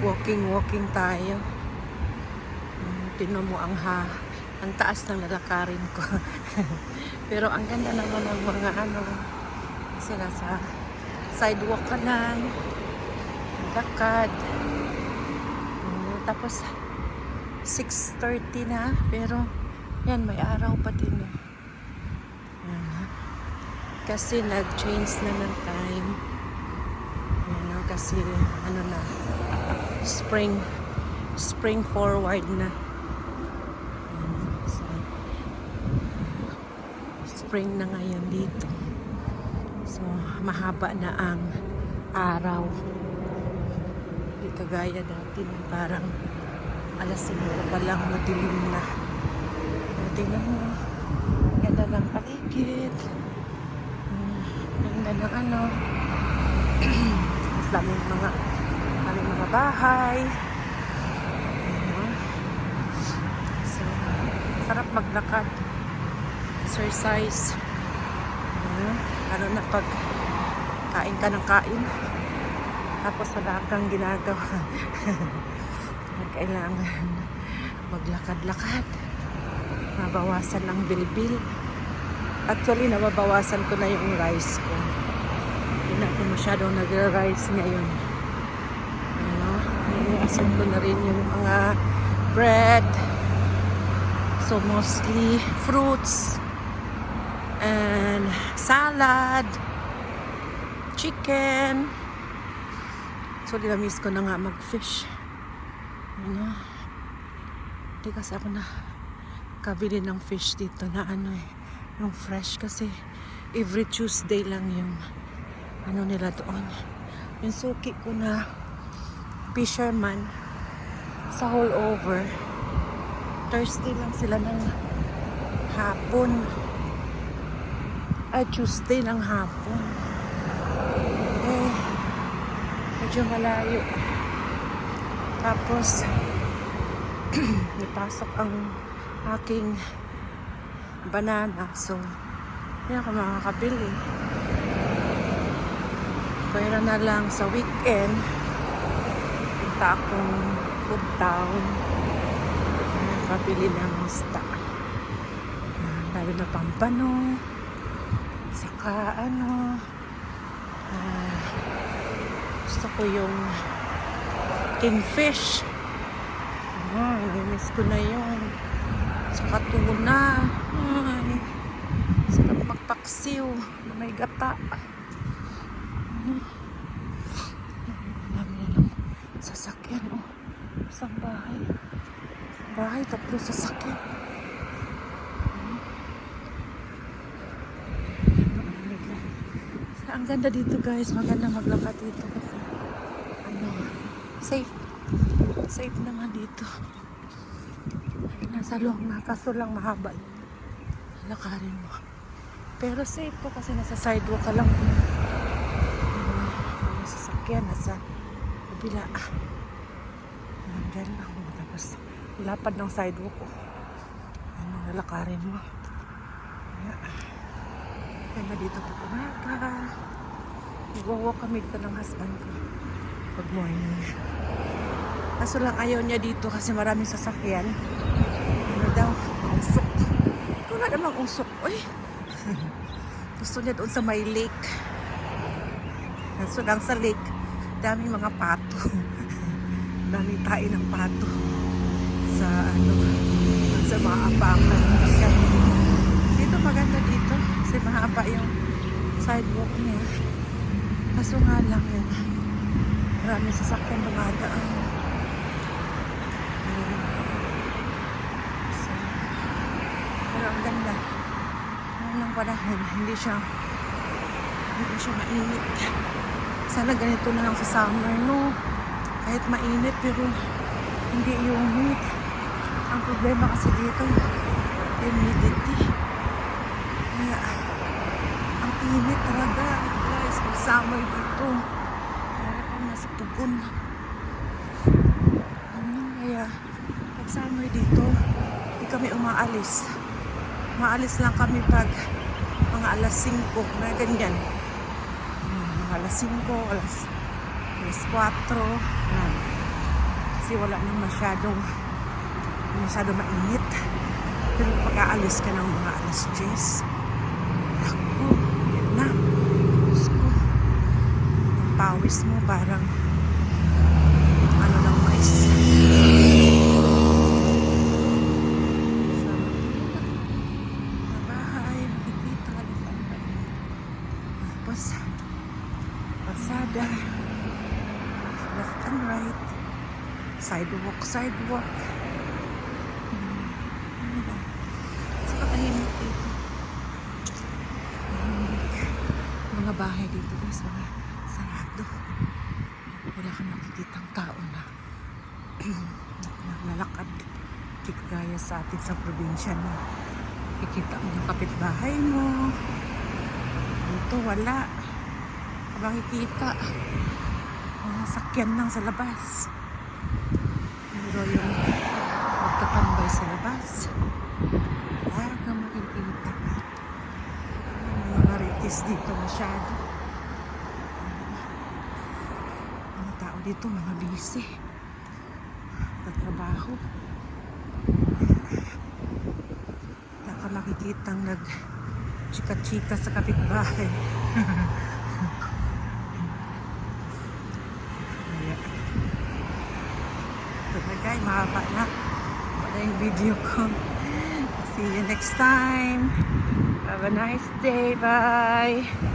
Walking-walking tayo. Hmm, Tingnan mo ang ha, ang taas ng lalakarin ko. Pero ang ganda naman ng mga ano, kasi nasa sidewalk ka lang, lakad. Hmm, Tapos, 6.30 na, pero yan, may araw pa din. eh. Kasi nag-change na ng time. Kasi ano na, spring, spring forward na. Spring na ngayon dito. So, mahaba na ang araw. Hindi kagaya dati na parang alas 5 pa lang madilim na. Tingnan mo. Ganda ng paligid. Mm, Ganda ng ano. Daming mga daming mga bahay. So, sarap maglakad. Exercise. Ano, na pag kain ka ng kain. Tapos wala kang ginagawa. Kailangan maglakad-lakad. Mabawasan ang bilbil. Actually, nababawasan ko na yung rice ko. Na ako masyadong nag-rice ngayon. Ano, iniwasan ko na rin yung mga bread. So, mostly fruits and salad, chicken. So, dinamiss ko na nga mag-fish. Ano? Hindi kasi ako na kabili ng fish dito na ano eh, yung fresh kasi every Tuesday lang yung ano nila doon. Yung suki ko na fisherman sa whole over. Thursday lang sila ng hapon. Ay, Tuesday ng hapon. Eh, medyo malayo. Tapos, ipasok ang aking banana. So, hindi ako makakabili. Kaya na lang sa weekend, punta akong food town. Nakabili ng isda. Ah, Lalo na pampano. Saka ano, ah, gusto ko yung kingfish. Ay, miss ko na yun. Saka tuna. Ay, sarap magpaksiw na may gata. Dami sasakyan. Oh. Isang bahay. Isang bahay, tatlo sasakyan. Ang ganda dito guys, maganda maglakad dito kasi ano, safe. Safe naman dito. Nasa luwang na, kaso lang mahaba yung lakarin mo. Pero safe ko kasi nasa sidewalk ka lang. Sasakyan, nasa kabila. Nandyan lang. Tapos, lapad ng sidewalk ko. Ano, nalakarin mo. Kaya, dito po umaga. Nagwawalk kami dito ng husband ko. Pag morning. Kaso lang ayaw niya dito kasi maraming sasakyan. Ano daw? Usok. Na namang usok. Uy! Gusto niya doon sa may lake. Kaso lang sa lake, daming mga pato. daming tae ng pato. Sa ano, sa mga apakan. Dito maganda dito. Kasi mahaba yung sidewalk niya. Kaso nga lang yun. Maraming sasakyan dumadaan. So, pero ang ganda. Ngayon ng panahon, hindi siya hindi siya mainit. Sana ganito na lang sa summer, no? Kahit mainit, pero hindi humid. Ang problema kasi dito, humidity. Kaya, ang init talaga. Guys, pag summer dito, para kang nasa pugon. Ano, kaya, pag summer dito, hindi kami umaalis. Umaalis lang kami pag mga alas 5, mga ganyan. Mga alas 5, alas, alas 4. Yan. kasi wala nang masyadong masyadong mainit. Pero pag aalis ka ng mga alas 10, ako, yan na. Diyos ko. Yung pawis mo parang ano ng mais. Sa, bahay, ka ng company. Tapos, pasada, left and right, sidewalk, sidewalk. Hmm, ano ba? Mga bahay dito guys, mga sarado. Wala kang makikitang tao na naglalakad. Kagaya sa atin sa probinsya na kikita mo yung kapitbahay mo. Dito wala. Makikita. Mga sakyan lang sa labas. Pero yung magtatambay sa labas. Kang makikita. Mga marites dito masyado. Mga tao dito, mga busy. Nagtrabaho. Wala ka makikitang nag chika-chika sa kapitbahay. Kaya, ito na guys, mahaba na. Wala yung video ko. See you next time. Have a nice day. Bye.